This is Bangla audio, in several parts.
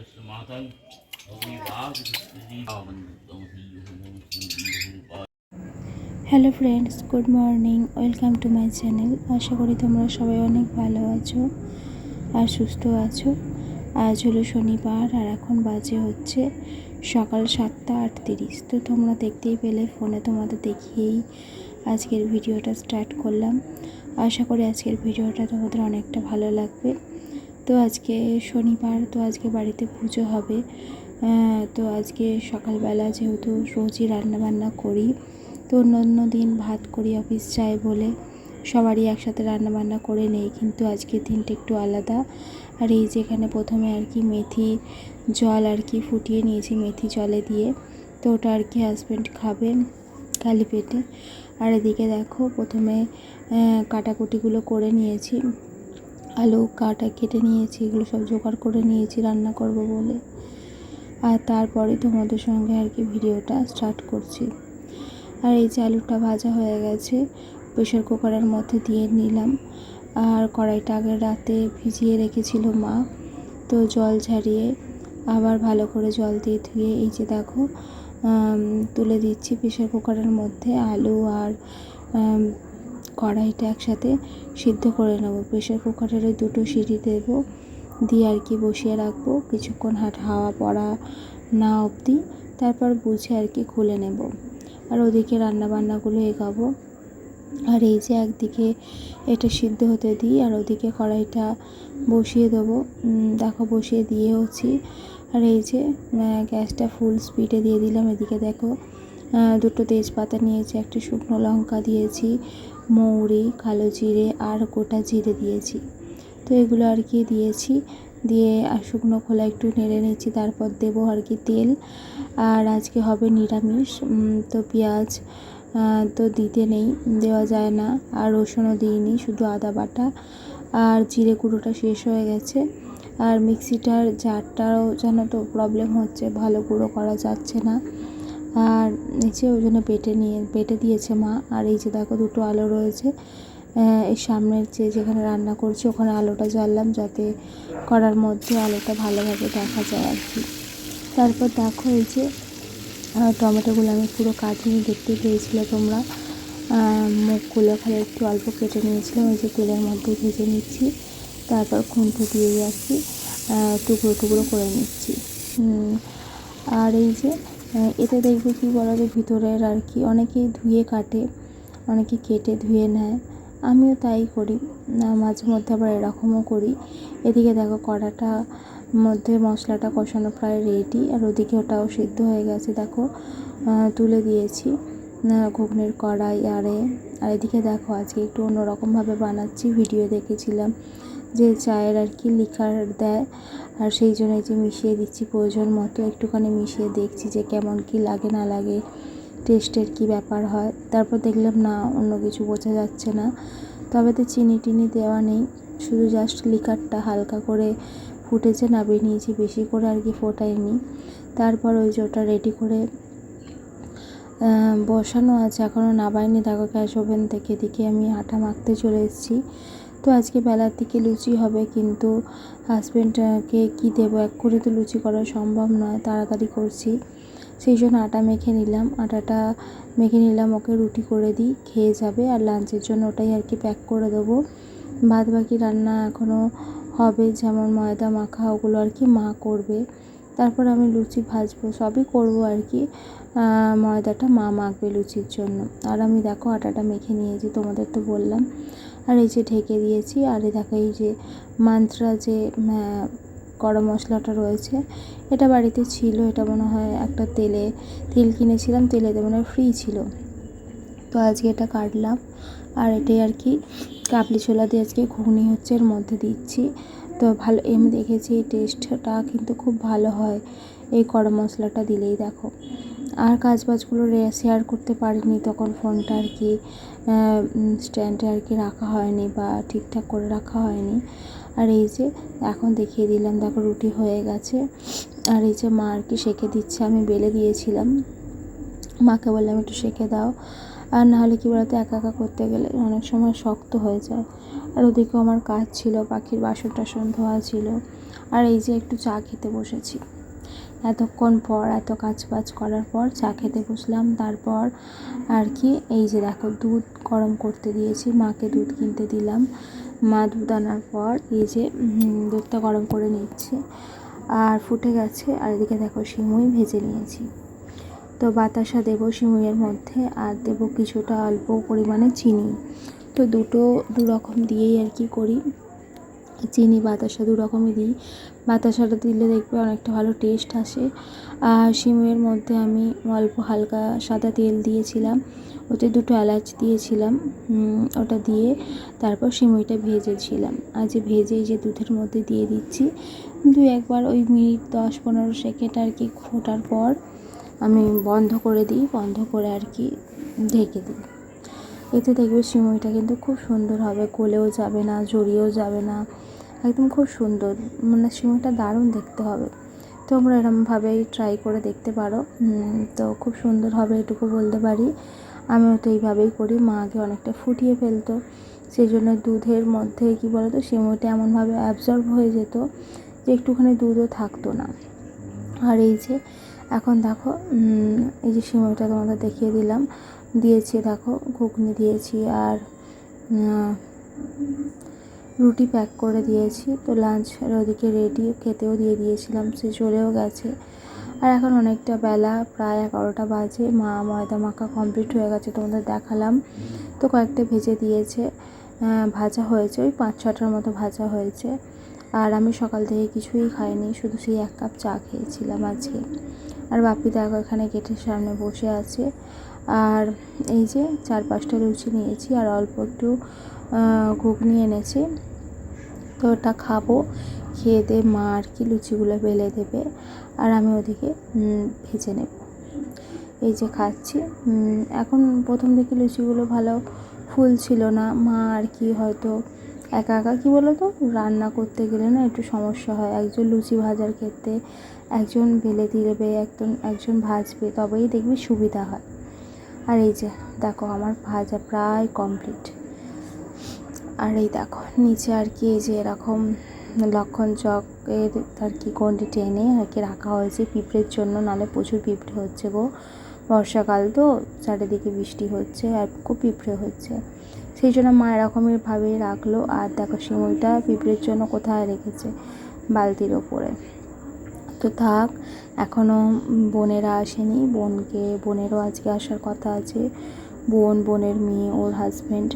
तस्मातं अविवादस्त्रीभावन्तमहीयुः hello friends good morning welcome to my channel আশা করি তোমরা সবাই অনেক ভালো আছো আর সুস্থ আছো আজ হলো শনিবার আর এখন বাজে হচ্ছে সকাল সাতটা আটতিরিশ তো তোমরা দেখতেই পেলে ফোনে তোমাদের দেখিয়েই আজকের ভিডিওটা স্টার্ট করলাম আশা করি আজকের ভিডিওটা তোমাদের অনেকটা ভালো লাগবে তো আজকে শনিবার, তো আজকে বাড়িতে পুজো হবে। তো আজকে সকালবেলা যেহেতু রোজই রান্নাবান্না করি, তো অন্য অন্য দিন ভাত করি অফিস যাই বলে। সবারই একসাথে রান্নাবান্না করে নেই, কিন্তু আজকের দিনটা একটু আলাদা। আর এই যেখানে প্রথমে আর কি মেথি জল আর কি ফুটিয়ে নিয়েছি মেথি জলে দিয়ে, তো ওটা আর কি হাজব্যান্ড খাবে খালি পেটে আর এদিকে দেখো, প্রথমে কাটাকুটিগুলো করে নিয়েছি। আলু, কাটা কেটে নিয়েছি, এগুলো সব জোগাড় করে নিয়েছি, রান্না করব বলে। আর তারপরে তোমাদের সঙ্গে আর কি ভিডিওটা স্টার্ট করছি। আর এই যে আলুটা ভাজা হয়ে গেছে প্রেশার কুকারের মধ্যে দিয়ে নিলাম। আর কড়াইটা আগের রাতে ভিজিয়ে রেখেছিল মা, তো জল ঝারিয়ে আবার ভালো করে জল দিয়ে ধুয়ে এই যে দেখো তুলে দিচ্ছি প্রেশার কুকারের মধ্যে আলু আর কড়াইটা একসাথে সিদ্ধ করে নেব। প্রেশার কুকারের ওই দুটো সিটি দেব, দিয়ে আর কি বসিয়ে রাখব। কিছুক্ষণ হাট, হাওয়া পড়া না অবধি, তারপর বুঝে আর কি খুলে নেব। আর ওদিকে রান্নাবান্নাগুলো এগাবো। আর এই যে একদিকে এটা সিদ্ধ হতে দিই, আর ওদিকে কড়াইটা বসিয়ে দেবো। দেখো বসিয়ে দিয়েওছি। আর এই যে গ্যাসটা ফুল স্পিডে দিয়ে দিলাম। এদিকে দেখো দুটো তেজপাতা নিয়েছি, একটা শুকনো লঙ্কা দিয়েছি, মৌরি, কালো জিরে আর গোটা জিরে দিয়েছি। তো এগুলো আর কি দিয়েছি, দিয়ে আর শুকনো খোলা একটু নেড়ে নিচ্ছি তারপর দেবো আর কি তেল। আর আজকে হবে নিরামিষ তো পেঁয়াজ তো দিতে নেই, দেওয়া যায় না। আর রসুনও দিইনি, শুধু আদা বাটা। আর জিরে গুঁড়োটা শেষ হয়ে গেছে। আর মিক্সিটার জারটাও যেন তো প্রবলেম হচ্ছে, ভালো গুঁড়ো করা যাচ্ছে না। আর নিচে ওই জন্য বেটে নিয়ে বেটে দিয়েছে মা। আর এই যে দেখো দুটো আলো রয়েছে। এই সামনের যে যেখানে রান্না করছি, ওখানে আলোটা জ্বাললাম যাতে করার মধ্যে আলোটা ভালোভাবে দেখা যায় আর কি। তারপর দেখো এই যে টমেটোগুলো আমি পুরো কাটিয়ে দেখতে পেয়েছিলে তোমরা। মুখগুলো খালি একটু অল্প কেটে নিয়েছিলাম, ওই যে তেলের মধ্যে ভেজে নিচ্ছি। তারপর খুন্তি দিয়ে আর কি টুকরো টুকরো করে নিচ্ছি। আর এই যে এতে দেখবে কি বলা যায় ভিতরের আর কি। অনেকেই ধুয়ে কাটে, অনেকে কেটে ধুয়ে নেয়। আমিও তাই করি। মাঝে মধ্যে আবার এরকমও করি। এদিকে দেখো, কড়াটা মধ্যে মশলাটা কষানো প্রায় রেডি আর ওদিকে ওটাও সিদ্ধ হয়ে গেছে। দেখো তুলে দিয়েছি ঘুগনির কড়াই, আরে। আর এদিকে দেখো, আজকে একটু অন্যরকমভাবে বানাচ্ছি, ভিডিও দেখেছিলাম যে চায়ের আর কি লিকার দেয়। আর সেই জন্য যে মিশিয়ে দিচ্ছি প্রয়োজন মতো, একটুখানি মিশিয়ে দেখছি যে কেমন কি লাগে না লাগে, টেস্টের কি ব্যাপার হয়। তারপর দেখলাম না, অন্য কিছু বোঝা যাচ্ছে না। তবে তো চিনি টিনি দেওয়া নেই, শুধু জাস্ট লিকারটা হালকা করে ফুটেছে, নামিয়ে নিয়েছি, বেশি করে আর কি ফোটাইনি তারপর ওই যে ওটা রেডি করে বসানো আছে এখনও নামাইনি দেখো গ্যাস ওভেন থেকে এদিকে আমি আটা মাখতে চলে এসেছি। তো আজকে বেলার দিকে লুচি হবে, কিন্তু হাজব্যান্ডকে কি দেবো? এক করে তো লুচি করা সম্ভব নয়, তাড়াতাড়ি করছি। সেই জন্য আটা মেখে নিলাম। আটাটা মেখে নিলাম, ওকে রুটি করে দিই, খেয়ে যাবে। আর লাঞ্চের জন্য ওটাই আর কি প্যাক করে দেবো। বাদ বাকি রান্না এখনও হবে, যেমন ময়দা মাখা, ওগুলো আর কি মা করবে। তারপর আমি লুচি ভাজবো, সবই করব আর কি। ময়দাটা মা মাখবে লুচির জন্য। আর আমি দেখো আটাটা মেখে নিয়েছি, তোমাদের তো বললাম। আর এই যে ঢেকে দিয়েছি, আর এই দেখো এই যে মান্ত্রা যে গরম মশলাটা রয়েছে, এটা বাড়িতে ছিল, এটা মনে হয় একটা তেলে, তেল কিনেছিলাম তেলেতে মনে হয় ফ্রি ছিল। তো আজকে এটা কাটলাম, আর এটাই আর কি, কাবলি ছোলা দিয়ে আজকে ঘুগনি হচ্ছে এর মধ্যে দিচ্ছি। তো ভালো এমনি দেখেছি এই টেস্টটা কিন্তু খুব ভালো হয়, এই গরম মশলাটা দিলেই দেখো। আর কাজ বাজগুলো শেয়ার করতে পারিনি। তখন ফোনটা আর কি স্ট্যান্ডে আর কি রাখা হয়নি বা ঠিকঠাক করে রাখা হয়নি। আর এই যে, এখন দেখিয়ে দিলাম, দেখো রুটি হয়ে গেছে। আর এই যে মা আর কি সেঁকে দিচ্ছে, আমি বেলে দিয়েছিলাম। মাকে বললাম, একটু সেঁকে দাও। আর নাহলে কী বলতো, একা একা করতে গেলে অনেক সময় শক্ত হয়ে যায়। আর ওদিকেও আমার কাজ ছিল, পাখির বাসন টাসন ধোয়া ছিল। আর এই যে একটু চা খেতে বসেছি। এতক্ষণ পর, এত কাজ বাজ করার পর চা খেতে বসলাম। তারপর আর কি, এই যে দেখো, দুধ গরম করতে দিয়েছি, মাকে দুধ কিনতে দিলাম। মা দুধ আনার পর এই যে দুধটা গরম করে নিচ্ছে আর ফুটে গেছে। আর এদিকে দেখো সিমুই ভেজে নিয়েছি। তো বাতাসা দেবো সিমুইয়ের মধ্যে আর দেবো কিছুটা অল্প পরিমাণে চিনি। তো দুটো দু রকম দিয়েই আর কি করি। চিনি, বাতাসা দু রকমই দিই। বাতাসাটা দিলে দেখবে অনেকটা ভালো টেস্ট আসে। আর সিমের মধ্যে আমি অল্প হালকা সাদা তেল দিয়েছিলাম। ওতে দুটো এলাচ দিয়েছিলাম। ওটা দিয়ে তারপর সিমইটা ভেজেছিলাম। আর যে ভেজে যে দুধের মধ্যে দিয়ে দিচ্ছি, দু একবার ওই মিনিট দশ পনেরো সেকেন্ড আর কি ফোটার পর আমি বন্ধ করে দিই, বন্ধ করে আর কি ঢেকে দিই। এতে দেখবে সিমইটা কিন্তু খুব সুন্দর হবে, গলেও যাবে না, জড়িয়েও যাবে না। একদম খুব সুন্দর। মানে সিমইটা দারুণ দেখতে হবে। তোমরা এরমভাবেই ট্রাই করে দেখতে পারো। তো খুব সুন্দর হবে এটুকু বলতে পারি। আমিও তো এইভাবেই করি। মা আগে অনেকটা ফুটিয়ে ফেলতো। সেই জন্য দুধের মধ্যে কি বলতো সিমইটা এমনভাবে অ্যাবজর্ব হয়ে যেত যে একটুখানি দুধও থাকতো না। আর এই যে, এখন দেখো এই যে সিমইটা তোমাদের দেখিয়ে দিলাম। দিয়েছি, দেখো, ঘুগনি দিয়েছি আর রুটি প্যাক করে দিয়েছি। তো লাঞ্চ ওদিকে রেডি খেতেও দিয়ে দিয়েছিলাম, সে চলেও গেছে। আর এখন অনেকটা বেলা, প্রায় এগারোটা বাজে। মা ময়দা মাখা কমপ্লিট হয়ে গেছে, তোমাদের দেখালাম। তো কয়েকটা ভেজে দিয়েছে। ভাজা হয়েছে, ওই পাঁচ ছটার মতো ভাজা হয়েছে। আর আমি সকাল থেকে কিছুই খাইনি, শুধু সেই এক কাপ চা খেয়েছিলাম আজকে। আর বাপি দেখো এখানে গেটের সামনে বসে আছে। আর এই যে চার পাঁচটা লুচি নিয়েছি, আর অল্প একটু ঘুগনি এনেছি। তো ওটা খাব, খেয়ে দিয়ে মা আর কি লুচিগুলো বেলে দেবে, আর আমি ওদিকে ভেজে নেব। এই যে খাচ্ছি এখন প্রথম দিকে লুচিগুলো ভালো ফুল ছিল না, মা আর কি হয়তো একা একা, কী বলো তো রান্না করতে গেলে না একটু সমস্যা হয়। একজন লুচি ভাজার ক্ষেত্রে একজন বেলে দিবে, একজন একজন ভাজবে, তবেই দেখবি সুবিধা হয়। আর এই যে, দেখো আমার ভাজা প্রায় কমপ্লিট। আর এই দেখো, নিচে আর কি এই যে এরকম লক্ষণ চকের আর কি গন্ডি টেনে আর কি রাখা হয়েছে পিঁপড়ের জন্য, নাহলে প্রচুর পিঁপড়ে হচ্ছে গো। বর্ষাকাল তো, চারিদিকে বৃষ্টি হচ্ছে আর খুব পিঁপড়ে হচ্ছে। সেই জন্য মা এরকমের ভাবেই রাখল আর দেখো সিমইটা পিঁপড়ের জন্য কোথায় রেখেছে বালতির ওপরে। তো থাক এখনও বোনেরা আসেনি, বোনকে, বোনেরও আজকে আসার কথা আছে। বোন, বোনের মেয়ে, ওর হাজব্যান্ড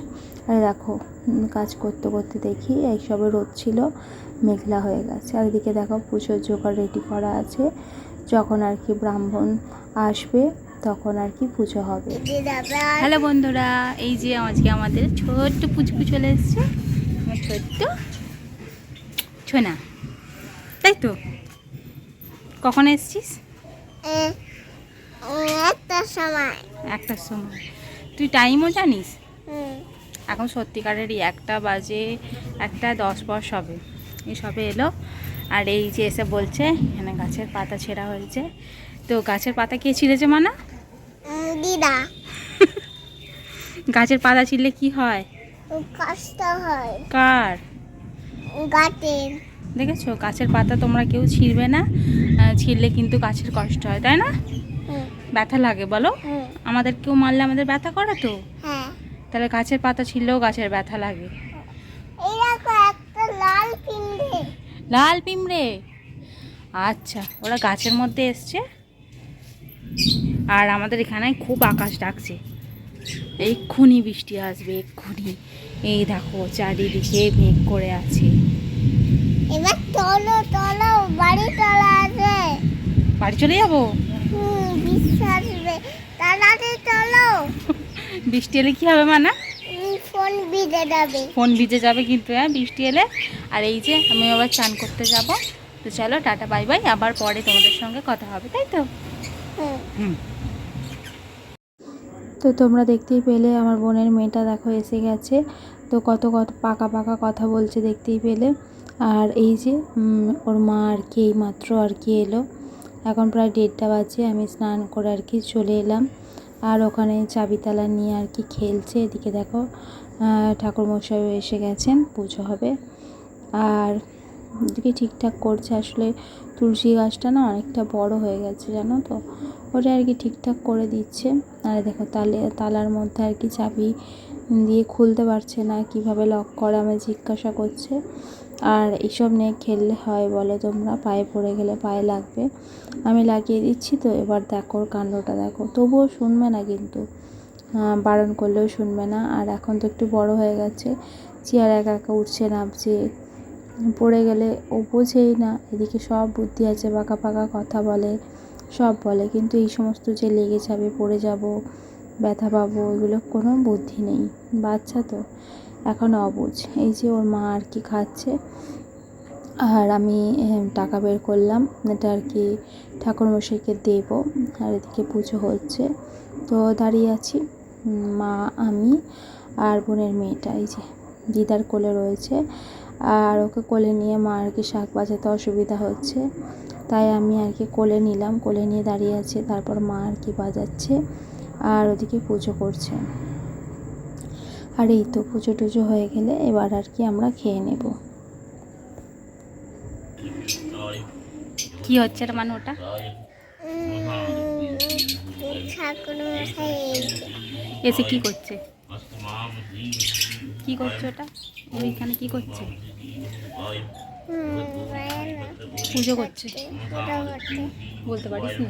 আর দেখো কাজ করতে করতে দেখি এইসবে রোদ ছিল মেঘলা হয়ে গেছে। আর এদিকে দেখো পুজোর জোগাড় রেডি করা আছে। যখন আর কি ব্রাহ্মণ আসবে তখন আর কি পুজো হবে। হ্যালো বন্ধুরা এই যে আজকে আমাদের ছোট্ট পুচকু চলে এসছে। আমার ছোট্ট ছোনা। তাই তো? কখন এসছিস? একটা সময়। একটার সময়। তুই টাইমও জানিস? হুম। এখন সত্যিকারেরই একটা বাজে একটা দশ বস হবে। এই সবে এলো। আর এই যে এসে বলছে এখানে গাছের পাতা ছেঁড়া হয়েছে। তো গাছের পাতা কে ছিঁড়েছে মানা? দিদা। গাছের পাতা ছিঁড়লে কি হয়? কষ্ট হয়। কার? গাটের দেখেছ? গাছের পাতা তোমরা কেউ ছিঁড়বে না। ছিঁড়লে কিন্তু গাছের কষ্ট হয় তাই না? ব্যথা লাগে বলো? আমাদের কেউ মারলে আমাদের ব্যথা করে তো? হ্যাঁ। তাহলে গাছের পাতা ছিঁড়লেও গাছের ব্যথা লাগে। লাল পিমড়ে আচ্ছা ওরা গাছের মধ্যে এসছে। আর আমাদের এখানে খুব আকাশ ডাকছে। এক্ষুনি বৃষ্টি আসবে এক্ষুনি। এই দেখো চারিদিকে মেঘ করে আছে। এবার চলো চলো বাড়ি চলে আসে বাড়ি চলে যাব? হুম বিশ্বাস আসবে তাড়াতাড়ি চলো। বৃষ্টি এলে কি হবে মানা? ফোন ভিজে যাবে। ফোন ভিজে যাবে কিন্তু হ্যাঁ বৃষ্টি এলে। আর এই যে আমি আবার চান করতে যাব। তো চলো টাটা বাই বাই। আবার পরে তোমাদের সঙ্গে কথা হবে তাই তো? হুম। হুম। তো তোমরা দেখতেই পেলে আমার বোনের মেয়েটা দেখো এসে গেছে। তো কত কত পাকা পাকা কথা বলছে দেখতেই পেলে। আর এই যে ওর মা আর কি এই মাত্র আর কি এলো। এখন প্রায় দেড়টা বাজে আমি স্নান করে আর কি চলে এলাম। আর ওখানে চাবিতালা নিয়ে আর কি খেলছে। এদিকে দেখো ঠাকুর ঠাকুরমশাইও এসে গেছেন, পুজো হবে। আর ওদিকে ঠিকঠাক করছে। আসলে তুলসী গাছটা না অনেকটা বড় হয়ে গেছে, জানো তো? ওটা আর কি ঠিকঠাক করে দিচ্ছে। আর দেখো, তালে, তালার মধ্যে আর কি চাবি দিয়ে খুলতে পারছে না। কীভাবে লক করে, আমায় জিজ্ঞাসা করছে। আর এইসব নিয়ে খেললে হয় বলো তোমরা, পায়ে পড়ে গেলে পায়ে লাগবে। আমি লাগিয়ে দিচ্ছি তো, এবার দেখো কাণ্ডটা দেখো। তবুও শুনবে না কিন্তু। বারণ করলেও শুনবে না। আর এখন তো একটু বড় হয়ে গেছে, চেয়ার একা একা উঠছে নামছে। পড়ে গেলে ও বোঝেই না, এদিকে সব বুদ্ধি আছে, পাকা পাকা কথা বলে, সব বলে। কিন্তু এই সমস্ত যে লেগে যাবে, পড়ে যাব, ব্যথা পাবো, এগুলো কোনো বুদ্ধি নেই। বাচ্চা তো। এখন অবুঝ। এই যে ওর মা আর কি খাচ্ছে। আর আমি টাকা বের করলাম। এটা আর কি ঠাকুরমশাইকে দেব। আর এদিকে পুজো হচ্ছে। তো দাঁড়িয়ে আছি। মা, আমি আর বোনের মেয়েটা। এই যে দিদার কোলে রয়েছে। আর ওকে কোলে নিয়ে মা আর কি শাক বাজাতে অসুবিধা হচ্ছে। তাই আমি আর কি কোলে নিলাম। কোলে নিয়ে দাঁড়িয়ে আছে। তারপর মা আর কি বাজাচ্ছে। আর ওদিকে পুজো করছে। আর এই তো পুজো টুজো হয়ে গেলে এবার আর কি আমরা খেয়ে নেব। কি হচ্ছে রে মানে ওটা? এসে কি করছে? কি করছে ওটা? ওইখানে কি করছে? পুজো করছে। বলতে পারিস না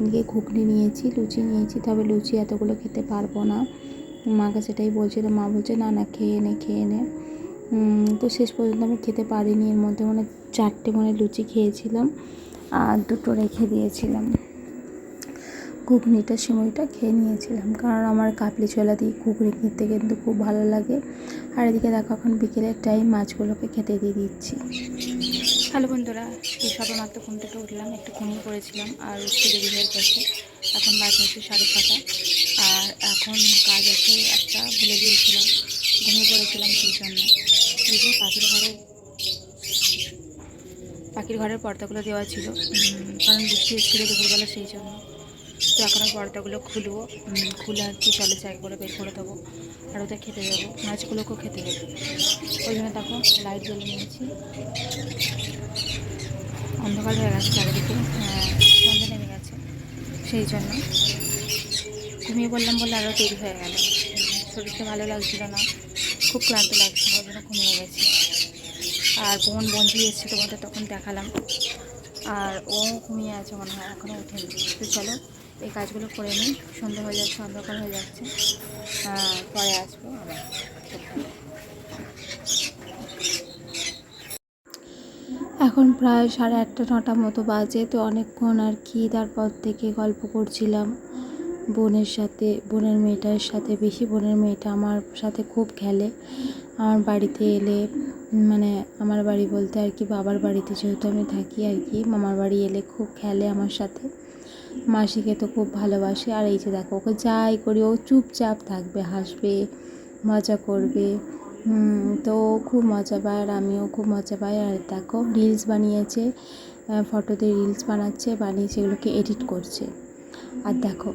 এদিকে ঘুগনি নিয়েছি, লুচি নিয়েছি, তবে লুচি এতগুলো খেতে পারব না। মাকে সেটাই বলছিল মা বলছে, না না, খেয়ে নে খেয়ে নে। তো শেষ পর্যন্ত আমি খেতে পারিনি, এর মধ্যে মানে চারটে মানে লুচি খেয়েছিলাম আর দুটো রেখে দিয়েছিলাম। ঘুগনিটা সিমইটা খেয়ে নিয়েছিলাম, কারণ আমার কাবলি ছোলা দিয়ে ঘুগনি খেতে কিন্তু খুব ভালো লাগে। আর এদিকে দেখো, এখন বিকেলের টাইম মাছগুলোকে খেতে দিয়ে দিচ্ছি। হ্যালো বন্ধুরা এই সবে মাত্র ঘুম থেকে উঠলাম, একটু ঘুমিয়ে পড়েছিলাম আর উঠতে দেরি হয়ে গেছে। এখন বাজে হচ্ছে সাড়ে ছটা। আর এখন কাজ আছে, একটা ভুলে গিয়েছিলাম, ঘুমিয়ে পড়েছিলাম সেই জন্য। এই যে পাখির ঘরে, পাখির ঘরের পর্দাগুলো দেওয়া ছিল। কারণ বৃষ্টি এসেছিল দুপুরবেলা সেই জন্য। তো এখন আর পর্দাগুলো খুলবো খুলে আর কি জলে জায়গা করে বের করে দেবো। আর ওদের খেতে দেবো, মাছগুলোকেও খেতে দেবো। ওই জন্য দেখো লাইট জ্বলে নিয়েছি। অন্ধকার হয়ে গেছে চারিদিকে আহ, সন্ধ্যে নেমে গেছে। সেই জন্য ঘুমিয়ে বললাম বলে আরও দেরি হয়ে গেল। শরীরটা ভালো লাগছিল না খুব ক্লান্ত লাগছিল ওই জন্য ঘুমিয়ে গেছি। আর বোন বন্ধু এসছে তোমাদের তখন দেখালাম। আর ও ঘুমিয়ে আছে মনে হয় এখনও ওঠেনি। তো চলো এই কাজগুলো করে নিই। সন্ধ্যা হয়ে যাচ্ছে অন্ধকার হয়ে যাচ্ছে। পরে আসব আবার খুব ভালো। এখন প্রায় সাড়ে আটটা নটা মতো বাজে, তো অনেকক্ষণ আর কি তারপর থেকে গল্প করছিলাম। বোনের সাথে, বোনের মেয়েটার সাথে, বেশি বোনের মেয়েটা আমার সাথে খুব খেলে। আমার বাড়িতে এলে মানে আমার বাড়ি বলতে আর কি বাবার বাড়িতে যেহেতু আমি থাকি আর কি, মামার বাড়ি এলে খুব খেলে আমার সাথে। মাসিকে তো খুব ভালোবাসে। আর এই যে দেখো, ওকে যাই করি, ও চুপচাপ থাকবে, হাসবে, মজা করবে। তো খুব মজা পায় আর আমিও খুব মজা পাই। আর দেখো রিলস বানিয়েছে ফটোতে রিলস বানাচ্ছে, বানিয়ে সেগুলোকে এডিট করছে। আর দেখো,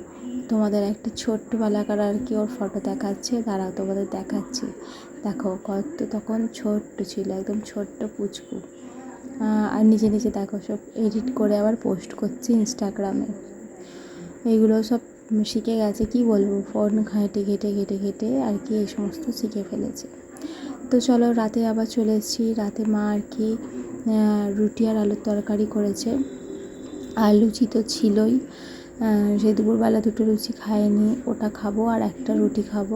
তোমাদের একটা ছোট্ট বালাকার আর কি ওর ফটো দেখাচ্ছে, দাঁড়াও তোমাদের দেখাচ্ছি। দেখো, কত তখন ছোট্ট ছিল, একদম ছোট্ট পুচকু। আর নিজে নিজে দেখো, সব এডিট করে আবার পোস্ট করছে ইনস্টাগ্রামে এইগুলো সব শিখে গেছে, কি বলব? ফোন ঘেঁটে ঘেঁটে ঘেঁটে ঘেঁটে আর কি এই সমস্ত শিখে ফেলেছে। তো চলো রাতে আবার চলে এসেছি। রাতে মা আর কি রুটি আর আলুর তরকারি করেছে। আর লুচি তো ছিলই। সেই দুপুরবেলা দুটো লুচি খাইনি, ওটা খাব আর একটা রুটি খাব।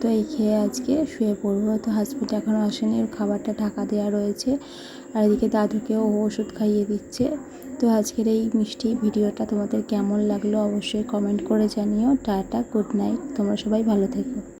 তো এই খেয়ে আজকে শুয়ে পড়ব। তো হাজবেন্ড এখনও আসেনি, ওর খাবারটা ঢাকা দেওয়া রয়েছে। আর এদিকে দাদুকেও ও ওষুধ খাইয়ে দিচ্ছে। তো আজকের এই মিষ্টি ভিডিওটা তোমাদের কেমন লাগল অবশ্যই কমেন্ট করে জানিও। টাটা গুড নাইট তোমরা সবাই ভালো থেকো।